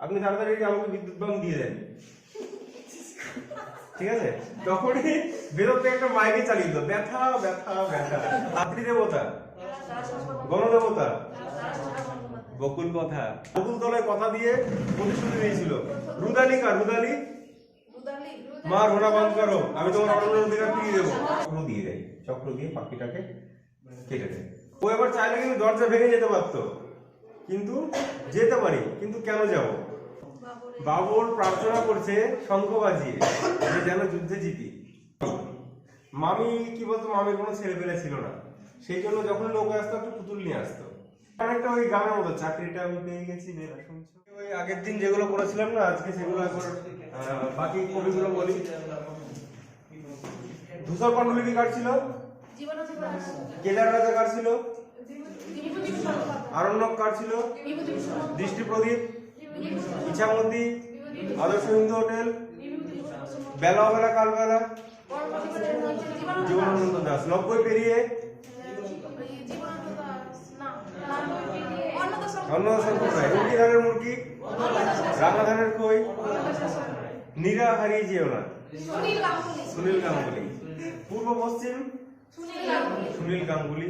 আপনি তাড়াতাড়ি আমাকে বিদ্যুৎ বাম দিয়ে দেন। ঠিক আছে? তখনই বেরোতে একটা মাইকে চালিয়ে দিল। ব্যথা ব্যথা ব্যথা। রাত্রি দেবতা গণদেবতা বকুল কথা। বকুল তলায় কথা দিয়ে প্রতিশ্রুতি দিয়েছিল। রুদালি? কার রুদালি। মা ঘোড়া বান্ধ করো। আমি তোমার অরণ্য অধিকার ফিরিয়ে দেবো। চক্র দিয়ে দেয়। চক্র দিয়ে পাখিটাকে কেটে দেয়। ও এবার চাইলে কিন্তু দরজা ভেঙে যেতে পারতো। কিন্তু যেতে পারি। কিন্তু কেন যাব? বাবর প্রার্থনা করছে শঙ্খ বাজিয়ে। যে যেন যুদ্ধে জিতি। মামি কি বলতো মামির কোনো ছেলে পেলে ছিল না। সেই জন্য যখন নৌকা আসতো একটু পুতুল নিয়ে আসতো। অনেকটা ওই গ্রামের মতো চাকরিটা আমি পেয়ে গেছি ওই আগের দিন যেগুলো করেছিলাম না আজকে সেগুলো এখন বাকি কবিগুলো বলি। ধূসর পাণ্ডুলিপি কার ছিল? কেদার রাজা কার ছিল? আরণ্যক কার ছিল? দৃষ্টি প্রদীপ ইচ্ছামতি আদর্শ হিন্দু হোটেল, বেলা বেলা কাল বেলা জীবনানন্দ দাস নব্বই পেরিয়ে। ধানের মুরগি রাঙা ধানের কই, নীরা হারিয়ে যেও না। সুনীল গাঙ্গুলি, পূর্ব পশ্চিম, সুনীল গাঙ্গুলি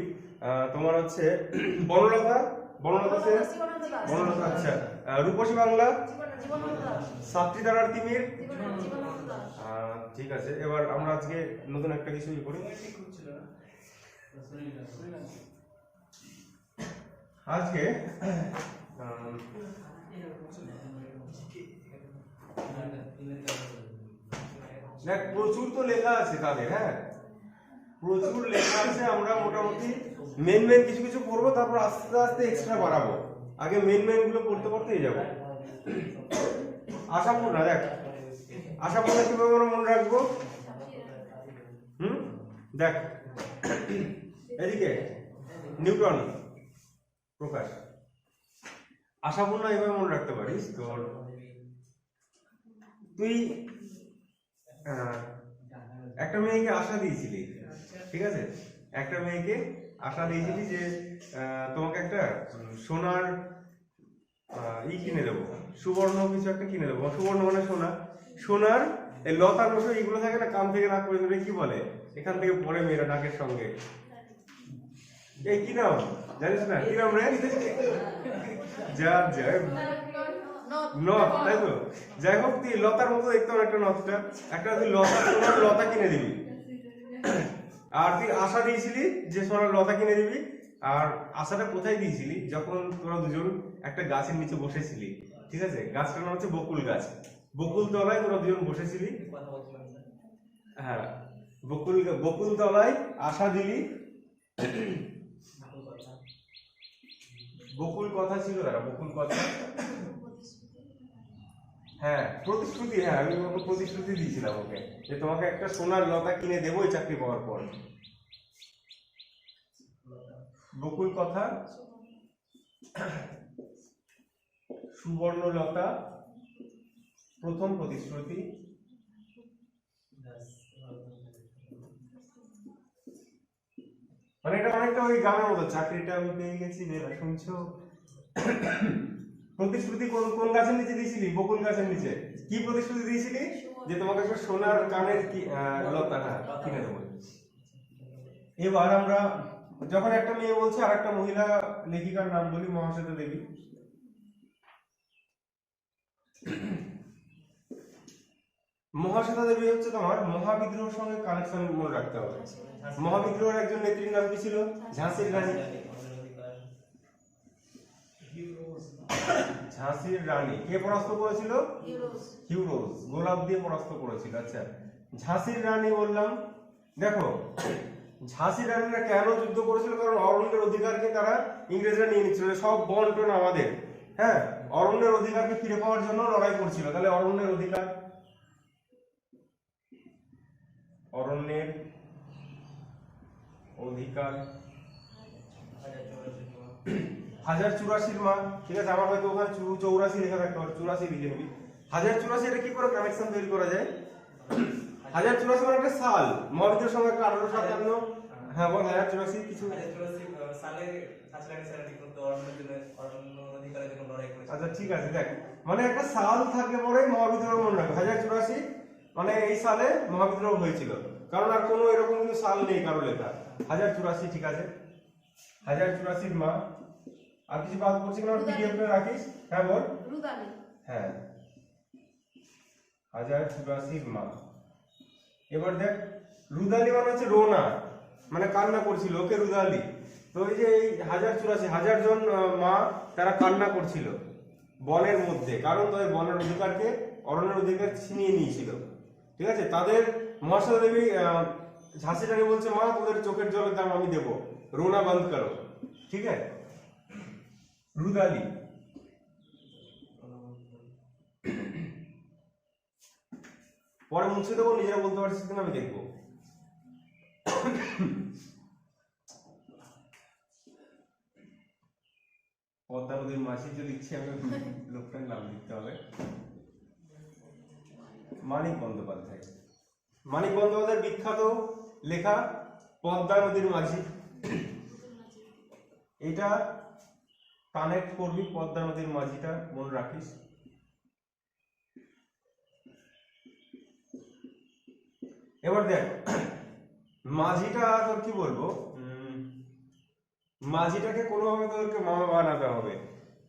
তোমার হচ্ছে বনলতা বনলতা বনলতা আচ্ছা। রূপসী বাংলা? সাতটি তারার তিমির? ঠিক আছে এবার আমরা আজকে নতুন একটা কিছু ইয়ে করি। আজকে দেখ প্রচুর তো লেখা আছে তাদের হ্যাঁ? প্রচুর লেখা আছে আমরা মোটামুটি মেন মেন কিছু কিছু করব তারপর আস্তে আস্তে এক্সট্রা বাড়াবো। আগে মেন মেনগুলো পড়তে পড়তেই যাব। আশাপূর্ণা দেখ। আশাপূর্ণা কীভাবে আমরা মনে রাখব? হুম? দেখ। এদিকে, নিউটন। প্রকাশ। আশাপূর্ণা এভাবে মনে রাখতে পারিস? তোর তুই একটা মেয়েকে আশা দিয়েছিলি, ঠিক আছে? একটা মেয়েকে আশা দিয়েছিলি যে তোমাকে একটা সোনার ই কিনে দেবো। সুবর্ণ কিছু একটা কিনে দেবো। সুবর্ণ মানে সোনা। সোনার, এই লতার মতো এইগুলো থাকে না, কান থেকে নাক পর্যন্ত কি বলে? এখান থেকে পরে মেয়েরা নাকের সঙ্গে। এই কি নাম? জানিস না? কি নাম রে? যা যা নথ, তাই তো? যাই হোক, তুই লতার মতো দেখতে একটা নথটা। একটা তুই লতা লতা কিনে দিবি। আর তুই আশা দিয়েছিলি যে সোনার লতা কিনে দিবি, আর আশাটা কোথায় দিয়েছিলি? যখন তোরা দুজন একটা গাছের নিচে বসেছিলি, ঠিক আছে? গাছটার নাম হচ্ছে বকুল গাছ। বকুল তলায় তোরা দুজন বসেছিলি। হ্যাঁ বকুল বকুল তলায় আশা দিলি। বকুল কথা ছিল তারা বকুল কথা। হ্যাঁ প্রতিশ্রুতি হ্যাঁ আমি ওকে প্রতিশ্রুতি দিয়েছিলাম ওকে, যে তোমাকে একটা সোনার লতা কিনে দেবো এই চাকরি পাওয়ার পর। বকুল কথা, সুবর্ণ লতা, প্রথম প্রতিশ্রুতি। মানে এটা অনেকটা ওই গানের মতো, চাকরিটা আমি পেয়ে গেছি বেলা শুনছো। প্রতিশ্রুতি কোন কোন গাছের নিচে দিয়েছিলি? বকুল গাছের নিচে। কি প্রতিশ্রুতি দিয়েছিলি? যে তোমাকে একটা সোনার কানের লতাটা কিনে দেবো। এবার আমরা, যখন একটা মেয়ে বলছে আর একটা মহিলা লেখিকার নাম বলি, মহাশ্বেতা দেবী। মহাশ্বেতা দেবী হচ্ছে তোমার মহাবিদ্রোহের সঙ্গে কানেকশন মনে রাখতে হবে। মহাবিদ্রোহের একজন নেত্রীর নাম কি ছিল? ঝাঁসির রানী। ঝাঁসির রানী। কে পরাস্ত করেছিল? হিউরোজ। গোলাপ দিয়ে পরাস্ত করেছিল আচ্ছা। ঝাঁসির রানী বললাম দেখো ঝাঁসির রানীরা কেন যুদ্ধ করেছিল? কারণ অরণ্যের অধিকারকে তারা ইংরেজরা নিয়ে নিচ্ছিল সব বন্টন আমাদের। হ্যাঁ অরণ্যের অধিকারকে ফিরে পাওয়ার জন্য লড়াই করছিল। তাহলে অরণ্যের অধিকার? অরণ্যের অধিকার হাজার চুরাশির মা ঠিক আছে আমার হয়তো ওখানে চৌরাশি লেখা থাকতে পারে চুরাশি লিখে নিবি হাজার চুরাশি এটা কি করে কানেকশন তৈরি করা যায়? হাজার চুরাশি মানে একটা সাল মহাবিদ্যের সঙ্গে একটা আঠারো সাতান্ন। হ্যাঁ বল হাজার চুরাশি কিছু আচ্ছা ঠিক আছে দেখ মানে একটা সাল থাকলে পরে মহাবিদ্রোহ মনে রাখবে হাজার চুরাশি মানে এই সালে মহাবিদ্রোহ হয়েছিল। কারণ আর কোনো এরকম কিন্তু সাল নেই কারও লেখা। হাজার চুরাশি ঠিক আছে? হাজার চুরাশির মা আর কিছু বাদ পড়ছে কিনা পিডিএফটা রাখিস। হ্যাঁ বল। রুদালি হ্যাঁ। হাজার চুরাশির মা। এবার দেখ রুদালি মানে হচ্ছে রোনা। মানে কান্না করছিল ওকে রুদালি। তো এই যে এই হাজার চুরাশি হাজার জন মা তারা কান্না করছিল বনের মধ্যে। কারণ তাদের বনের অধিকারকে অরণ্যের অধিকার ছিনিয়ে নিয়েছিল। ঠিক আছে? তাদের মহাশয় দেবী ঝাঁসি রানী বলছে মা তোদের চোখের জলের দাম আমি দেবো। রোনা বন্ধ করো। ঠিক আছে? রুদালি। পরে মুছে দেবো, নিজেরা বলতে পারছিস কিনা আমি দেখব। পদ্মা নদীর মাসি যে লিখছি, আমি লোকটার নাম লিখতে হবে। মানিক বন্দ্যোপাধ্যায়। মানিক বন্দ্যোপাধ্যায়ের বিখ্যাত লেখা, পদ্মা নদীর মাঝি। এটা কানেক্ট করবি পদ্মা নদীর মাঝিটা মনে রাখিস। এবার দেখ মাঝিটা তোর কি বলব? উম, মাঝিটাকে কোনোভাবে তোদেরকে মামা বানাতে হবে।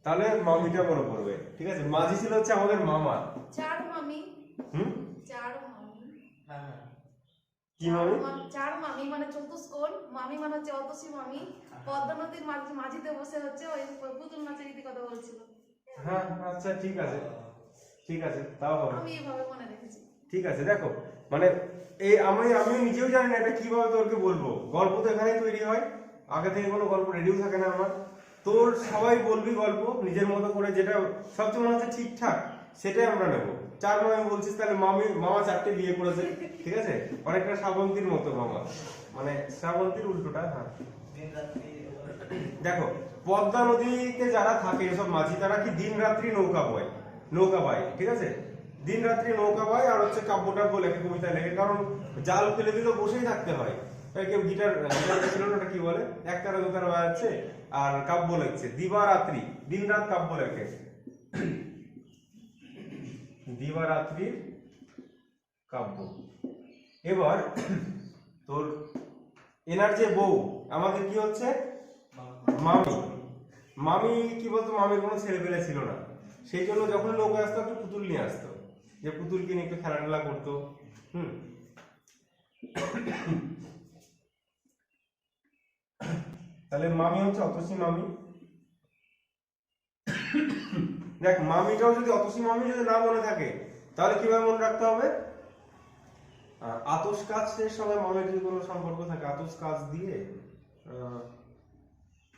তাহলে মামিটা মনে পড়বে ঠিক আছে? মাঝি ছিল হচ্ছে আমাদের মামা। চার মামি। হুম? চার মামি। হ্যাঁ চার মামি মানে চতুষ্কোণ মামি মানে হচ্ছে অতসী মামি। পদ্মা নদীর মাঝিতে বসে হচ্ছে ওই পুতুল নাচের রীতি কথা বলছিল। হ্যাঁ আচ্ছা ঠিক আছে। ঠিক আছে তাও হবে। আমি এভাবে মনে রেখেছি। ঠিক আছে দেখো মানে এই আমি আমি নিজেও জানি না এটা কীভাবে তোরকে বলব। গল্প তো এখানেই তৈরি হয়। আগে থেকে কোনো গল্প রেডিও থাকে না আমার। তোর সবাই বলবি গল্প নিজের মতো করে যেটা সবচেয়ে মনে হচ্ছে ঠিকঠাক সেটাই আমরা নেব। চার আমি বলছিস তাহলে মামি, মামা চারটে বিয়ে করেছে, ঠিক আছে? অনেকটা শ্রাবন্তীর মতো মামা। মানে শ্রাবন্তীর উল্টোটা হ্যাঁ। দেখো, পদ্মা নদীতে যারা থাকে, এসব মাঝি, তারা কি দিন রাত্রি নৌকা বয়, নৌকা বায়, ঠিক আছে? দিন রাত্রি নৌকা বায় আর হচ্ছে কাব্যটা বলে, একটা কবিতা লেখে, কারণ জাল ফেলে দিলেও বসেই থাকতে হয়। কেউ গিটার ছিল ওটা কি বলে? একতারা দুতারা বাজাচ্ছে, আর কাব্য লিখছে, দিবারাত্রি দিন রাত কাব্য লেখে। দিবারাত্রির কাব্য। এবার তোর এনার যে বউ, আমাদের কি হচ্ছে? মামি। মামি কি বলতো, মামির কোনো ছেলে পেলে ছিল না। সেই জন্য যখন লোক আসতো, একটু পুতুল নিয়ে আসতো। যে পুতুলকে নিয়ে একটু খেলাধুলা করতো। হুম। তাহলে মামি হচ্ছে অতসী মামি। দেখ, মামিটাও যদি, অতসী মামি যদি না মনে থাকে, তাহলে কীভাবে মনে রাখতে হবে? আতস কাজের সঙ্গে মামির যদি কোনো সম্পর্ক থাকে, আতস কাজ দিয়ে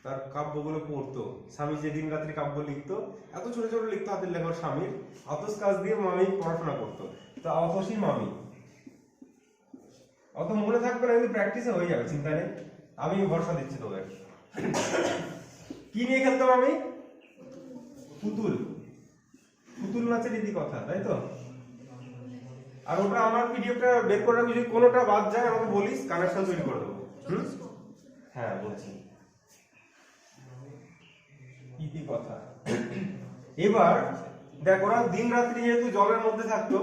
তার কাব্যগুলো পড়তো। স্বামী যে দিন রাত্রি কাব্য লিখতো, এত ছোট ছোট লিখতো হাতের লেখার স্বামীর, আতস কাজ দিয়ে মামি পড়াশোনা করতো। তা অতসী মামি, অত মনে থাকবে না, কিন্তু প্র্যাকটিসে হয়ে যাবে, চিন্তা নেই। আমি ভরসা দিচ্ছি তোদের। কি নিয়ে খেলতাম আমি পুতুল। পুতুল নাচের রীতি কথা, তাই তো? আর ওটা আমার পিডিএফটা বের করে রাখবি, যদি কোনোটা বাদ যায়, আমাকে বলিস কানেকশন তৈরি করে দেবো। হ্যাঁ বলছি। ইতি কথা? এবার, দেখ, ওরা দিন রাত্রি যেহেতু জলের মধ্যে থাকতো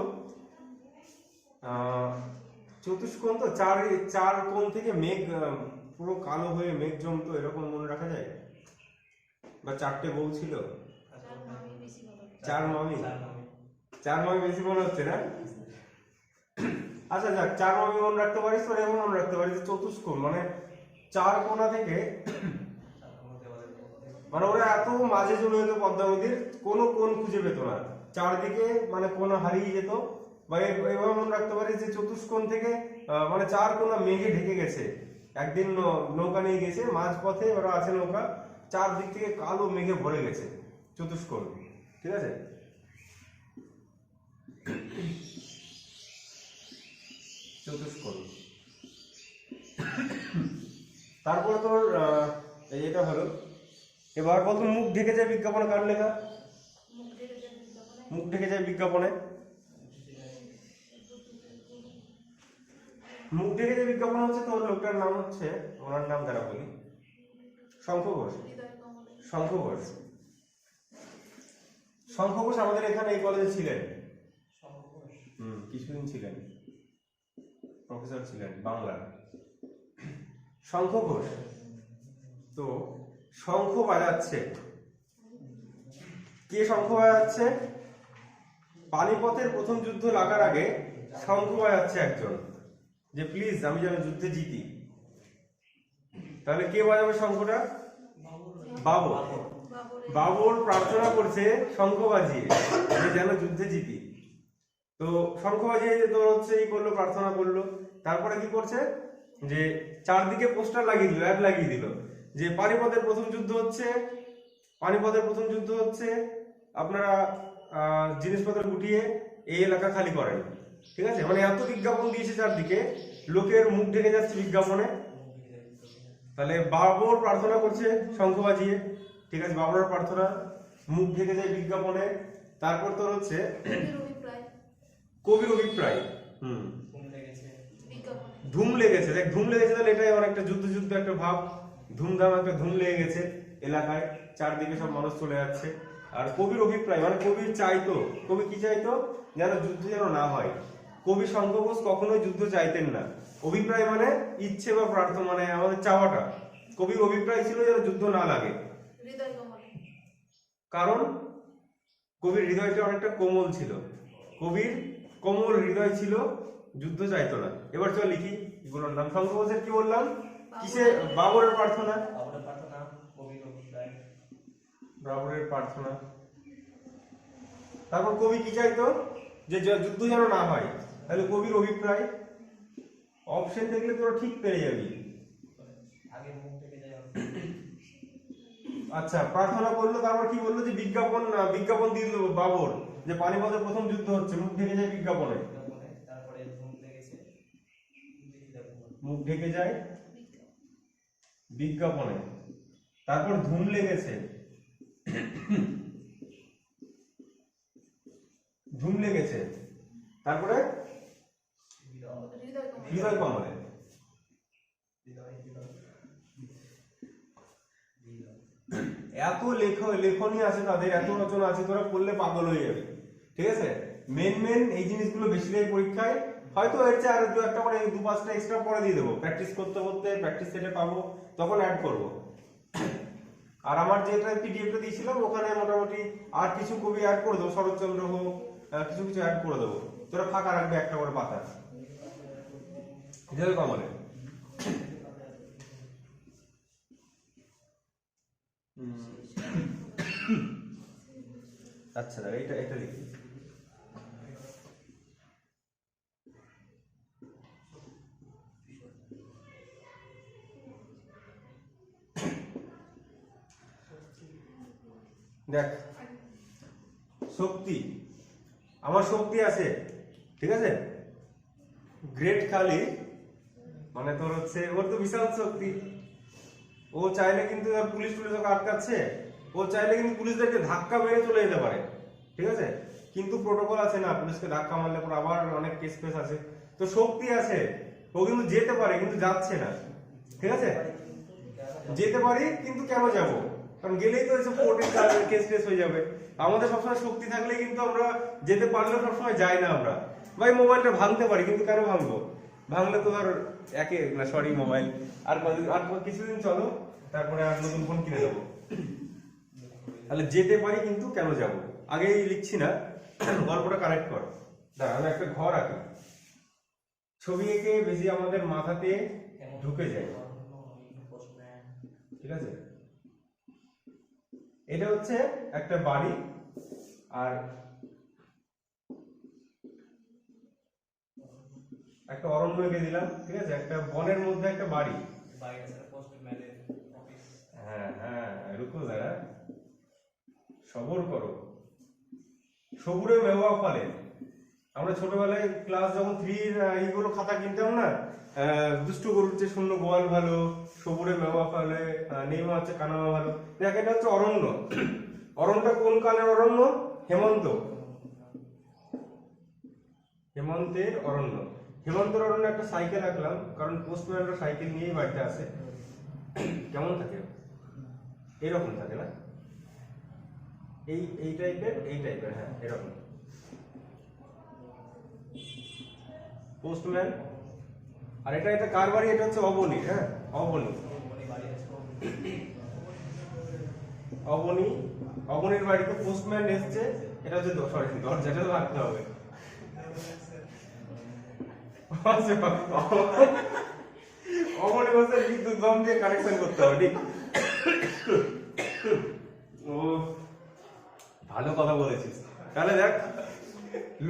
চতুষ্কোণ তো, চার চার কোণ থেকে মেঘ পুরো কালো হয়ে মেঘ জমতো, এরকম মনে রাখা যায়? বা চারটে বউ ছিল। চার মামি। চার মামি। বেশি মনে হচ্ছে না? আচ্ছা যাক চার মামি মনে রাখতে পারিস তোর এমন মনে রাখতে পারিস চতুষ্কোণ মানে চার কোণা থেকে মানে ওরা এত মাঝে জমে যেত পদ্মা নদীর কোনো কোণ খুঁজে পেত না। চারদিকে মানে কোণ হারিয়ে যেত। বা এভাবে মনে রাখতে পারিস যে চতুষ্কোণ থেকে মানে চার কোণা মেঘে ঢেকে গেছে। একদিন নৌকা নিয়ে গেছে মাঝ পথে ওরা আছে নৌকা চারদিক থেকে কালো মেঘে ভরে গেছে চতুষ্কোণ। ঠিক আছে? চতুষ্কোণ তারপর তোর এই এটা হলো। এবার বলতো মুখ ঢেকে যায় বিজ্ঞাপনে কার লেখা? মুখ ঢেকে যায় বিজ্ঞাপনে। মুখ ঢেকে যায় বিজ্ঞাপন হচ্ছে তোর লোকটার নাম হচ্ছে, ওনার নাম দ্বারা বলি। শঙ্খ ঘোষ। শঙ্খ ঘোষ। শঙ্খ ঘোষ আমাদের এখানে এই কলেজে ছিলেন। হুম কিছুদিন ছিলেন। প্রফেসর ছিলেন বাংলার শঙ্খ ঘোষ তো শঙ্খ বাজাচ্ছে। কে শঙ্খ বাজাচ্ছে? পানিপথের প্রথম যুদ্ধ লাগার আগে শঙ্খ বাজাচ্ছে একজন। যে প্লিজ আমি যেন যুদ্ধে জিতি। তাহলে কে বাজাবে শঙ্খটা? বাবর। বাবরের বাবর প্রার্থনা করছে শঙ্খ বাজিয়ে যেন যুদ্ধে জিতি। তো শঙ্খ বাজিয়ে যে তোর হচ্ছে এই করল, প্রার্থনা করল, তারপরে কি করছে? যে চারদিকে পোস্টার লাগিয়ে দিল অ্যাড লাগিয়ে দিল, যে পানিপথের প্রথম যুদ্ধ হচ্ছে, পানিপথের প্রথম যুদ্ধ হচ্ছে, আপনারা জিনিসপত্র গুটিয়ে এই এলাকা খালি করেন। ঠিক আছে? মানে এত বিজ্ঞাপন দিয়েছে চারদিকে, লোকের মুখ ঢেকে যাচ্ছে বিজ্ঞাপনে। তাহলে বাবর প্রার্থনা করছে শঙ্খ বাজিয়ে ঠিক আছে বাবরের প্রার্থনা মুখ ঢেকে যায় বিজ্ঞাপনে। তারপর তোর হচ্ছে কবির অভিপ্রায়। হুম। ধুম লেগেছে। দেখ ধুম লেগেছে তাহলে এটাই অনেকটা যুদ্ধ যুদ্ধ একটা ভাব। ধুমধাম একটা ধুম লেগে গেছে এলাকায়। চারদিকে সব মানুষ চলে যাচ্ছে। আর কবির অভিপ্রায় মানে কবির চাইতো কবি কি চাইতো যেন যুদ্ধ যেন না হয়। কবি শঙ্খ ঘোষ কখনোই যুদ্ধ চাইতেন না। অভিপ্রায় মানে ইচ্ছে বা প্রার্থনা মানে আমাদের চাওয়াটা। কবির অভিপ্রায় ছিল যেন যুদ্ধ না লাগে। কারণ কবির হৃদয়টা অনেকটা কোমল ছিল। কবির কোমল হৃদয় ছিল যুদ্ধ চাইতো না। এবার চল লিখি এগুলোর নাম। শঙ্খ কি বললাম? কিসে বাবরের প্রার্থনা। বাবরের প্রার্থনা তারপর কবি কি চাইতো? যে যুদ্ধ যেন না হয় তাহলে কবির অভিপ্রায়। অপশন দেখলে তোরা ঠিক পেরে যাবি। আচ্ছা প্রার্থনা করল তারপর কি বলল যে বিজ্ঞাপন বিজ্ঞাপন দিয়ে দিল বাবর যে পানিপথের প্রথম যুদ্ধ হচ্ছে মুখ ঢেকে যায় বিজ্ঞাপনে। মুখ ঢেকে যায় বিজ্ঞাপনে। তারপর ধুম লেগেছে। ধুম লেগেছে। তারপরে? হৃদয় কমলে হৃদয় কমলে এত লেখ লেখনী আছে তাদের এত রচনা আছে তোরা পড়লে পাগল হয়ে যাবে। ঠিক আছে? মেন মেন এই জিনিসগুলো বেশি দেয় পরীক্ষায় হয়তো এর চেয়ে আর দু একটা করে দু পাঁচটা এক্সট্রা পরে দিয়ে দেবো। প্র্যাকটিস করতে করতে প্র্যাকটিস সেটে পাবো তখন অ্যাড করব। আর আমার যেটা পিডিএফটা দিয়েছিলাম ওখানে মোটামুটি আর কিছু কবি অ্যাড করে দেবো। শরৎচন্দ্র হোক কিছু কিছু অ্যাড করে দেবো। তোরা ফাঁকা রাখবে একটা করে পাতা হৃদয় কমলে। আচ্ছা দাঁড়া এটা এটা লিখি দেখ, শক্তি, আমার শক্তি আছে, ঠিক আছে? গ্রেট খালি মানে তোর হচ্ছে, ওর তো বিশাল শক্তি। ও চাইলে কিন্তু পুলিশ টুলিশ ওকে আটকাচ্ছে। ও চাইলে কিন্তু পুলিশদেরকে ধাক্কা মেরে চলে যেতে পারে। ঠিক আছে? কিন্তু প্রোটোকল আছে না, পুলিশকে ধাক্কা মারলে পর আবার অনেক কেস ফেস আছে। তো শক্তি আছে। ও কিন্তু যেতে পারে, কিন্তু যাচ্ছে না। ঠিক আছে? যেতে পারি, কিন্তু কেন যাব? কারণ গেলেই তো এসব কোর্টের কেস টেস হয়ে যাবে। আমাদের সবসময় শক্তি থাকলে কিন্তু আমরা যেতে পারলেও সবসময় যাই না আমরা। ভাই, মোবাইলটা ভাঙতে পারি, কিন্তু কেন ভাঙবো? ভাঙলে তো ধর একে, না সরি মোবাইল আর আর কিছুদিন চলো, তারপরে আর নতুন ফোন কিনে দেবো। তাহলে যেতে পারি কিন্তু কেন যাব? আগেই লিখছি না। গল্পটা কানেক্ট কর। দাঁড়া আমি একটা ঘর আঁকি। ছবি এঁকে বেশি আমাদের মাথাতে ঢুকে যায়। ঠিক আছে? এটা হচ্ছে একটা বাড়ি আর একটা অরণ্য এঁকে দিলাম ঠিক আছে? একটা বনের মধ্যে একটা বাড়ি। হ্যাঁ হ্যাঁ রুকো যারা সবর করো। সবুরে মেওয়া ফলে। আমরা ছোটবেলায় ক্লাস যখন থ্রির এইগুলো খাতা কিনতাম না দুষ্টু গরুর যে শূন্য গোয়াল ভালো, সবুরে মেওয়া ফলে নেমা হচ্ছে কানামা ভালো। দেখ, এটা হচ্ছে অরণ্য। অরণ্যটা কোন কালের অরণ্য? হেমন্ত। হেমন্তের অরণ্য। হেমন্তের অরণ্যে একটা সাইকেল রাখলাম কারণ পোস্টম্যানরা সাইকেল নিয়েই বাড়িতে আসে। কেমন থাকে? এরকম থাকে না? এই এই টাইপের এই টাইপের হ্যাঁ এরকম। পোস্টম্যান আর এটা এটা কার বাড়ি? এটা হচ্ছে অবনী হ্যাঁ অবনী। অবনী, অবনীর বাড়িতে পোস্টম্যান এসছে। এটা হচ্ছে সরি দরজাটা রাখতে হবে। অবনী বসে বিদ্যুৎ বম দিয়ে কানেকশন করতে হবে, ঠিক ও ভালো কথা বলেছিস। তাহলে দেখ,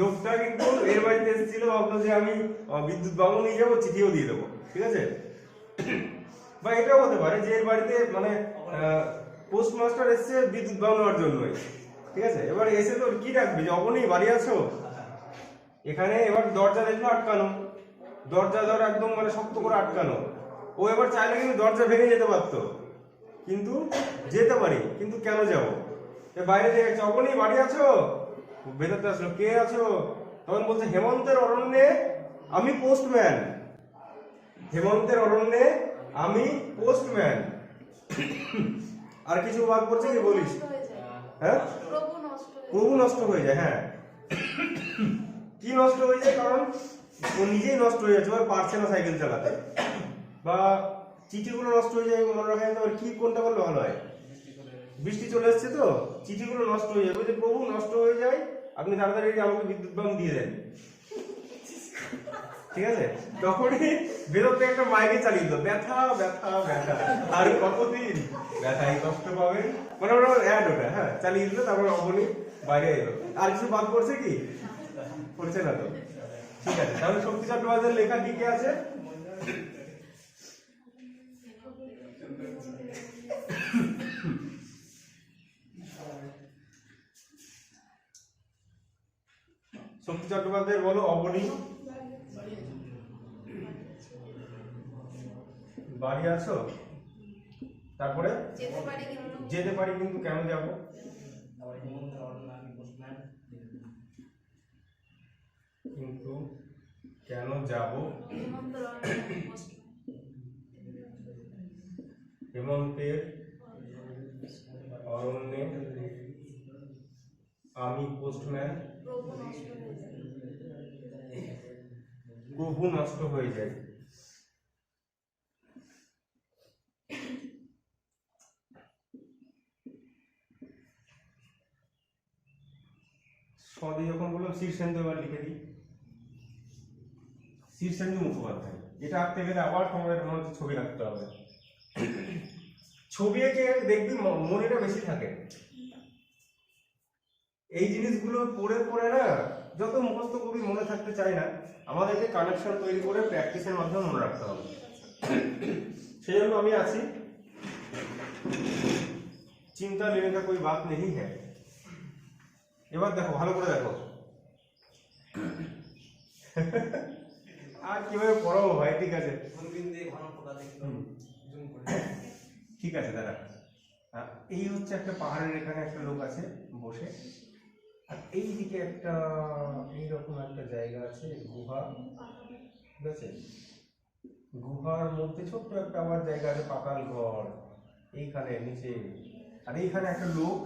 লোকটা কিন্তু এর বাড়িতে এসেছিল, ভাবলো যে আমি বিদ্যুৎ বাবু নিয়ে যাব, চিঠিও দিয়ে দেবো, ঠিক আছে? বা এটাও হতে পারে যে এর বাড়িতে মানে পোস্টমাস্টার এসছে বিদ্যুৎ বাবু নেওয়ার জন্যই, ঠিক আছে? এবার এসে তোর কি রাখবি? যে অবনী বাড়ি আছো? এখানে এবার দরজা দেখল আটকানো। দরজা ধর একদম মানে শক্ত করে আটকানো। ও এবার চাইলে কিন্তু দরজা ভেঙে যেতে পারতো। কিন্তু যেতে পারি, কিন্তু কেন যাব? বাইরে দেখছে অবনী বাড়ি আছো? ভেতরতে আসলো। কে আছো? তখন বলছে হেমন্তের অরণ্যে আমি পোস্টম্যান হেমন্তের অরণ্যে আমি পোস্টম্যান আর কিছু বাদ পড়ছে কি বলিস? হয়ে? প্রভু নষ্ট হয়ে যায়। হয়ে। কি নষ্ট হয়ে যায়? কারণ ও নিজেই নষ্ট হয়ে যাচ্ছে ও পারছে না সাইকেল চালাতে। বা চিঠিগুলো নষ্ট হয়ে যায় মনে রাখা যায় কি কোনটা করলে ভালো হয়? বৃষ্টি চলে এসছে তো, চিঠিগুলো নষ্ট হয়ে যাবে। বলছে, প্রভু, নষ্ট হয়ে যায়, আপনি তাড়াতাড়ি আমাকে বিদ্যুৎ বাম দিয়ে দেন। ঠিক আছে? তখনই বেরোতে একটা মাইকে চালিয়ে দিল, ব্যথা ব্যথা ব্যথা, আর কতদিন? ব্যথাই কষ্ট পাবেন। মানে ওটা অ্যাড ওটা হ্যাঁ চালিয়ে দিল, তারপর অবনী বাইরে এলো। আর কিছু বাদ পড়ছে কি? করছে না তো। ঠিক আছে, তাহলে শক্তি চট্টোপাধ্যায়ের লেখা কি কি আছে? শক্তি চট্টোপাধ্যায় বলো অবনী বাড়ি আছো? তারপরে? যেতে পারি কিন্তু। যেতে পারি কিন্তু কেন যাব? কিন্তু কেন যাব? হেমন্তের অরণ্যে আমি পোস্টম্যান প্রভু নষ্ট হয়ে যায়। সদি যখন বললাম শীর্ষেন্দু এবার লিখে দিই। শীর্ষেন্দু মুখোপাধ্যায়। এটা আঁকতে গেলে আবার তোমাদের মনে হচ্ছে ছবি আঁকতে হবে। ছবি এঁকে দেখবি মনেটা বেশি থাকে। এই জিনিসগুলো পড়ে পড়ে না যত মুখস্থ কবি মনে থাকতে চায় না আমাদেরকে কানেকশন তৈরি করে প্র্যাকটিসের মাধ্যমে মনে রাখতে হবে। সেই জন্য আমি আছি। চিন্তা লেনে কই বাত নেই হ্যাঁ। এবার দেখো ভালো করে দেখো। আর কীভাবে পড়াবো ভাই? ঠিক আছে। ঠিক আছে দাদা। এই হচ্ছে একটা পাহাড়ের এখানে একটা লোক আছে বসে। এই দিকে একটা এইরকম একটা জায়গা আছে, গুহা। ঠিক আছে? গুহার মধ্যে ছোট্ট একটা আবার জায়গা আছে, পাতাল ঘর। এইখানে, নিচে। আর এইখানে একটা লোক।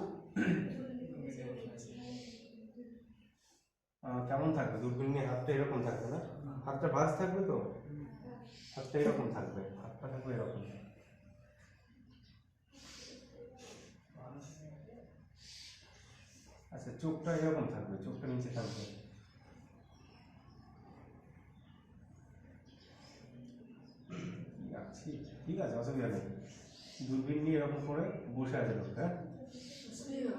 কেমন থাকবে? দূরবীন নিয়ে হাতটা এরকম থাকবে না? হাতটা বাজ থাকবে তো? হাতটা এরকম থাকবে। হাতটা থাকবে এরকম। আচ্ছা চোখটা এরকম থাকবে, চোখটা নিচে থাকবে। আছি ঠিক আছে, অসুবিধা নেই। দূরবীন নিয়ে এরকম করে বসে আছে লোকটা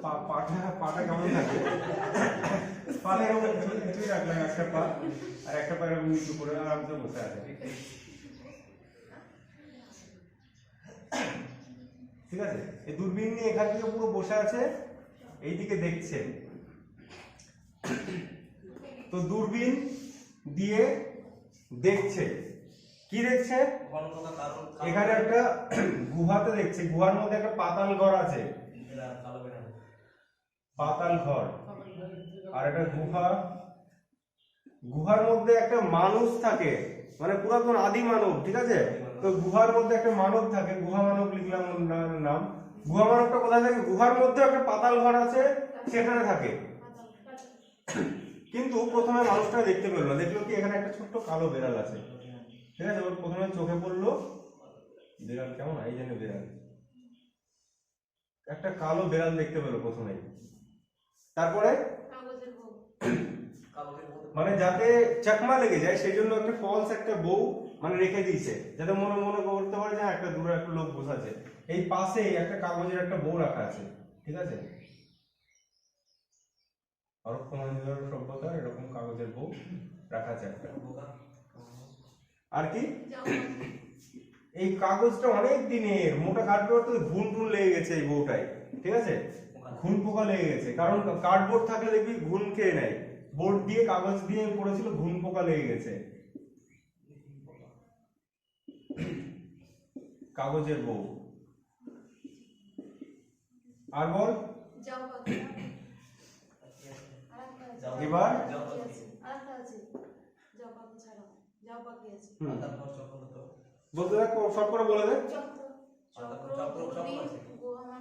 পা, পাটা পাটা কেমন থাকে? পাটা এরকম তুই রাখলাম একটা পা, আর একটা পা এরকম নিচু করে আরামসে বসে আছে ঠিক আছে? এই দূরবীন নিয়ে এখান থেকে পুরো বসে আছে এইদিকে দেখছে। তো দূরবীন দিয়ে দেখছে। কি দেখছে? এখানে একটা গুহাতে দেখছে। গুহার মধ্যে একটা পাতাল ঘর আছে। পাতাল ঘর। আর একটা গুহা। গুহার মধ্যে একটা মানুষ থাকে। মানে পুরাতন আদি মানব ঠিক আছে? তো গুহার মধ্যে একটা মানব থাকে। গুহা মানব লিখলাম নাম। গুহা মানবটা কোথায় থাকে? গুহার মধ্যে একটা পাতাল ঘর আছে সেখানে থাকে। কিন্তু প্রথমে মানুষটা দেখতে পেল না দেখল কি এখানে একটা ছোট্ট কালো বেড়াল আছে। ঠিক আছে? ওর প্রথমে চোখে পড়ল বিড়াল কেমন? এই জন্য বিড়াল। একটা কালো বিড়াল দেখতে পেল প্রথমে তারপরে? মানে যাতে চাকমা লেগে যায় সেই জন্য একটা ফলস একটা বউ মানে রেখে দিয়েছে যাতে মনে মনে করতে পারে যে হ্যাঁ, একটা দূরে একটা লোক বসে আছে। এই পাশে একটা কাগজের একটা বউ রাখা আছে, ঠিক আছে? হরপ্পা মহেঞ্জোদারো এরকম কাগজের বউ রাখা আছে একটা। আর কি? এই কাগজটা অনেক দিনের, মোটা কাঠবোর্ড তো ঘুন টুন লেগে গেছে এই বউটায়, ঠিক আছে? ঘুন পোকা লেগে গেছে, কারণ কার্ডবোর্ড থাকলে দেখবি ঘুন খেয়ে নেয়। বোর্ড দিয়ে, কাগজ দিয়ে পড়েছিল, ঘুন পোকা লেগে গেছে। কাগজের বউ। আর বল এবার? বলতে করে বলে দে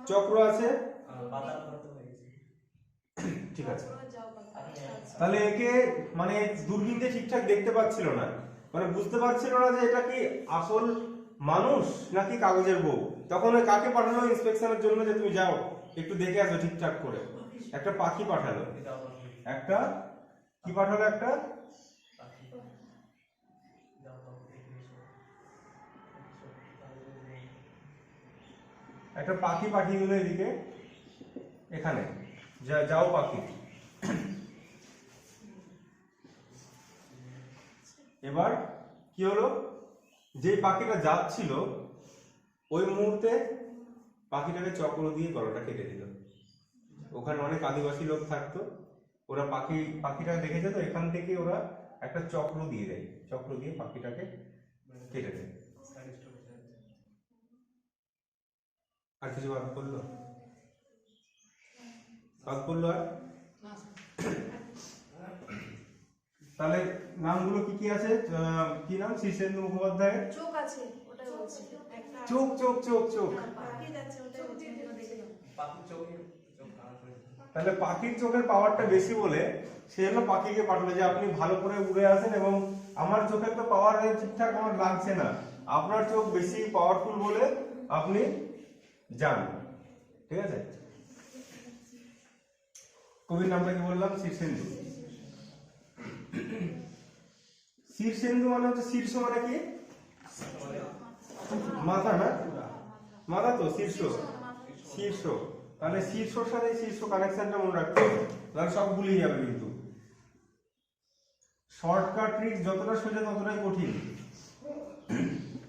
চক্র আছে। ঠিক আছে। তাহলে একে মানে দূরবীন দিয়ে ঠিকঠাক দেখতে পাচ্ছিল না মানে বুঝতে পারছিল না যে এটা কি আসল মানুষ নাকি কাগজের বউ তখন কাকে পাঠালো ইন্সপেকশনের জন্য যে তুমি যাও একটু দেখে আসো ঠিকঠাক করে। একটা পাখি পাঠালো। একটা? কি পাঠালো একটা? একটা পাখি পাঠিয়ে দিল এদিকে। এখানে। যা, যাও পাখি। এবার কি হলো? যে পাখিটা যাচ্ছিল, ওই মুহূর্তে পাখিটাকে চক্র দিয়ে গলাটা কেটে দিল। ওখানে অনেক আদিবাসী লোক থাকতো। ওরা পাখি পাখিটা দেখেছে তো? এখান থেকে ওরা একটা চক্র দিয়ে দেয়। চক্র দিয়ে পাখিটাকে কেটে দেয়। আর কিছু বাদ করল বাদ করল আর? তাহলে নামগুলো কি কি আছে? কি নাম? শীর্ষেন্দু মুখোপাধ্যায়ের? চোখ আছে। চোখ চোখ চোখ চোখ। তাহলে পাখির চোখের পাওয়ারটা বেশি বলে সে জন্য পাখিকে পাঠালো যে আপনি ভালো করে উড়ে আসেন এবং আমার চোখের তো পাওয়ার ঠিকঠাক আমার লাগছে না। আপনার চোখ বেশি পাওয়ারফুল বলে আপনি যান। ঠিক আছে? কবির নামটা কি বললাম? শীর্ষেন্দু শীর্ষেন্দু মানে হচ্ছে শীর্ষ মানে কি? মাথা না মাথা তো শীর্ষ। শীর্ষ। তাহলে শীর্ষর সাথে শীর্ষ কানেকশনটা মনে রাখতে হবে। তাহলে সব ভুলিয়ে যাবে কিন্তু। শর্টকাট ট্রিক্স যতটা সোজা ততটাই কঠিন।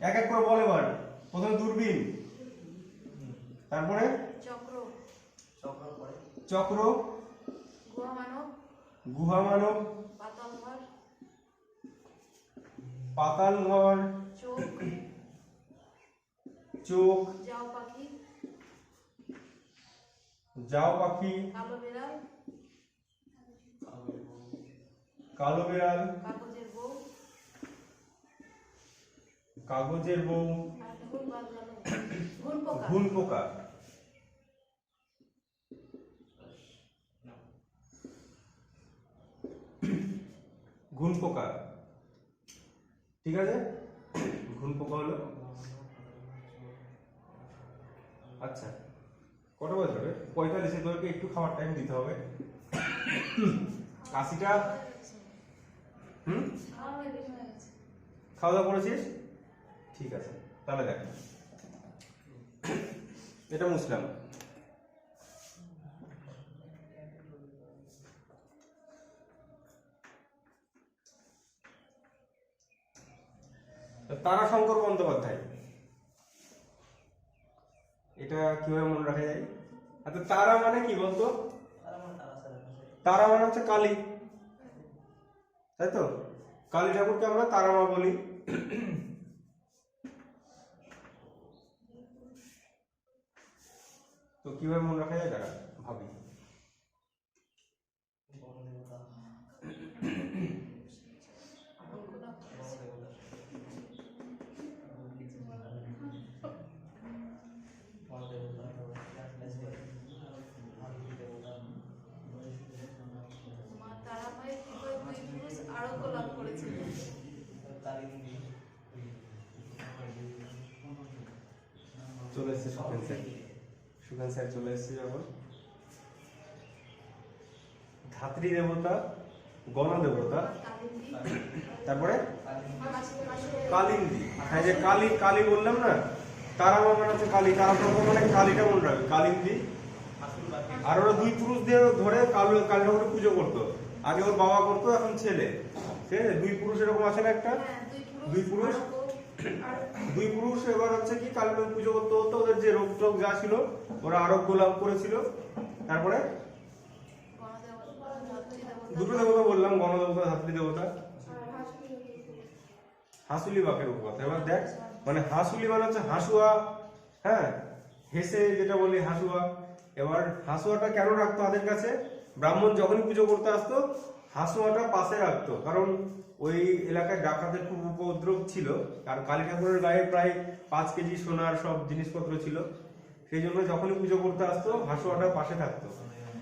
এক এক করে বল এবার। প্রথমে দূরবীন। তারপরে? চক্র। চক্র। গুহা মানব গুহা মানব পাতাল ঘর। পাতাল ঘর। চোখ। চোখ। যাও পাখি। যাও পাখি। কালো বেড়াল। কালো বেড়াল। কাগজের বউ। কাগজের বউ। ঘুন পোকা। ঘুন পোকা। ঠিক আছে? ঘুন পোকা হলো। আচ্ছা। কটা বাজে হবে পঁয়তাল্লিশে তোকে একটু খাওয়ার টাইম দিতে হবে। আশিটা হুম। খাওয়া দাওয়া করেছিস? ঠিক আছে, তাহলে দেখ। এটা মুসলাম। তারাশঙ্কর বন্দ্যোপাধ্যায়। এটা কীভাবে মনে রাখা যায়? আচ্ছা তারা মানে কি বলতো? তারা তারা মানে হচ্ছে কালী। তাই তো? কালী ঠাকুরকে আমরা তারামা বলি। তো কীভাবে মনে রাখা যায় দাঁড়া ভাবি বন দেবতা বন দেবতা বন দেবতা কালিন্দী চলে এসছে সুখান স্যার সুখান স্যার চলে এসছে যখন ধাত্রী দেবতা গণ দেবতা তারপরে? কালিন্দী। হ্যাঁ যে কালী কালী বললাম না তারা মানে হচ্ছে কালী। তারা মানে কালীটা মনে রাখবে কালিন্দী। আর ওরা দুই পুরুষ দিয়ে ধরে কালী কালী ঠাকুরের পুজো করতো। আগে ওর বাবা করতো এখন ছেলে। ঠিক আছে? দুই পুরুষ এরকম আছে না একটা? হ্যাঁ, দুই পুরুষ? দুই পুরুষ, এবার হচ্ছে কি পুজো করতে হতো ওদের যে রোগ যা ছিল, ওরা আরোগ্য লাভ করেছিল। তারপরে। দুটো দেবতা বললাম, গণদেবতা দেবতা। হাসুলি বাকের কথা। এবার দেখ মানে হাসুলি মানে হচ্ছে হাসুয়া হ্যাঁ? হেসে যেটা বলি হাসুয়া। এবার হাসুয়াটা কেন রাখতো তাদের কাছে? ব্রাহ্মণ যখনই পুজো করতে আসতো হাসুয়াটা পাশে রাখতো, কারণ ওই এলাকায় ডাকাতের খুব উপদ্রব ছিল, আর কালী ঠাকুরের গায়ে প্রায় পাঁচ কেজি সোনার সব জিনিসপত্র ছিল। সেই জন্য যখনই পুজো করতে আসতো হাসুয়াটা পাশে থাকতো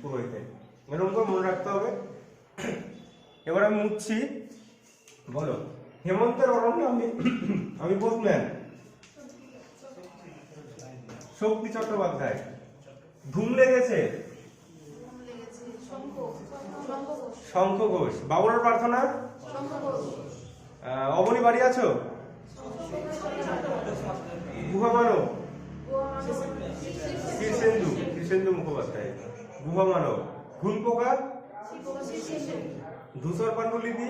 পুরোহিতের এরকম করে মনে রাখতে হবে। এবার আমি মুচ্ছি বলো, হেমন্তের অরণ্যে আমি আমি বসম্যান শক্তি চট্টোপাধ্যায়। ধুম লেগেছে। শঙ্খ, ঘোষ, বাবুরার প্রার্থনা অবনী বাড়ি আছো? গুহা মানব শীর্ষেন্দু শীর্ষেন্দু মুখোপাধ্যায়। গুহা মানব ঘুন পোকা ধূসর পাণ্ডুলিপি?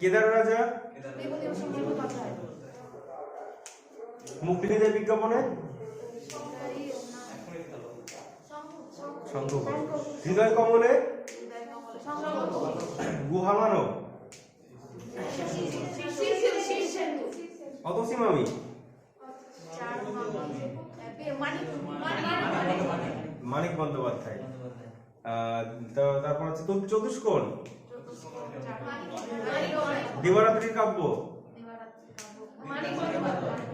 কেদার রাজা? বিভূতিভূষণ বন্দ্যোপাধ্যায়। মুক্তি যায় বিজ্ঞাপনে এই না, এখনই খেলো হৃদয় কমলে হৃদয় কমল, শঙ্খ গুহা মানব। শীর্ষেন্দু। অতসী মামি চার মামি। এ, মানিক বন্দ্যোপাধ্যায় তারপর হচ্ছে চতুষ্কোণ। দিবারাত্রির কাব্য।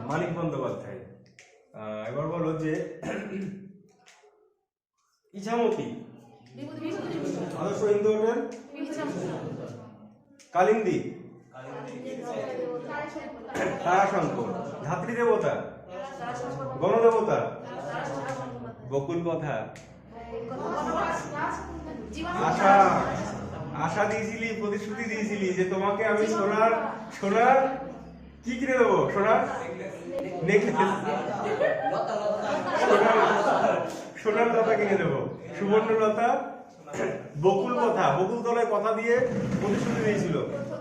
মানিক বন্দ্যোপাধ্যায়। এবার বলো যে ইছামতি। আদর্শ হিন্দু হোটেল? কালিন্দী। তারাশঙ্কর। ধাত্রী দেবতা। গণদেবতা। বকুল কথা আশা। আশা দিয়েছিলি প্রতিশ্রুতি দিয়েছিলি যে তোমাকে আমি সোনার সোনার কি কিনে দেবো? সোনার? নেকলেস সোনার লতা কিনে দেবো। সুবর্ণ লতা বকুল কথা বকুল তলায় কথা দিয়ে প্রতিশ্রুতি দিয়েছিল।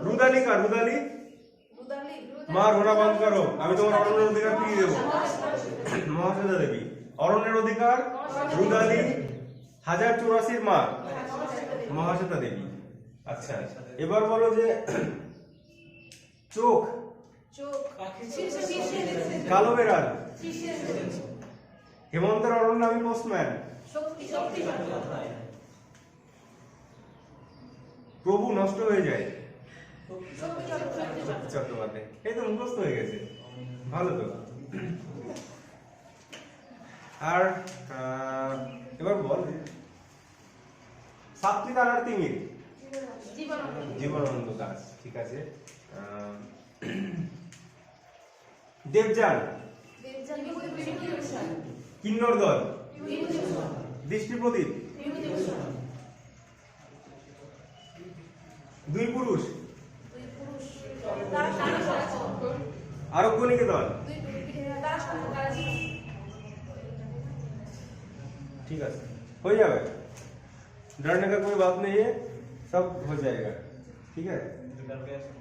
রুদালি কার? রুদালি? মা ঘোড়া বন্ধ করো আমি তোমার অরণ্যের অধিকার ফিরিয়ে দেবো। মহাশ্বেতা দেবী অরণ্যের অধিকার রুদালি হাজার চুরাশির মা মহাশ্বেতা দেবী। আচ্ছা এবার বলো যে চোখ কালো বেড়াল। হেমন্তের অরণ্য আমি পোস্টম্যান প্রভু নষ্ট হয়ে যায়। চট্টোপাধ্যায়। এই তো মুখস্থ হয়ে গেছে। ভালো তো। আর এবার বল। সাতটি তারার তিমির। জীবনানন্দ দাস ঠিক আছে। আহ, দেবযান কিন্নর দল দৃষ্টি প্রদীপ দুই পুরুষ আরোগ্য নিকেতন ठीक है हो जाएगा डरने का कोई बात नहीं है सब हो जाएगा ठीक है দুটার পেয়ে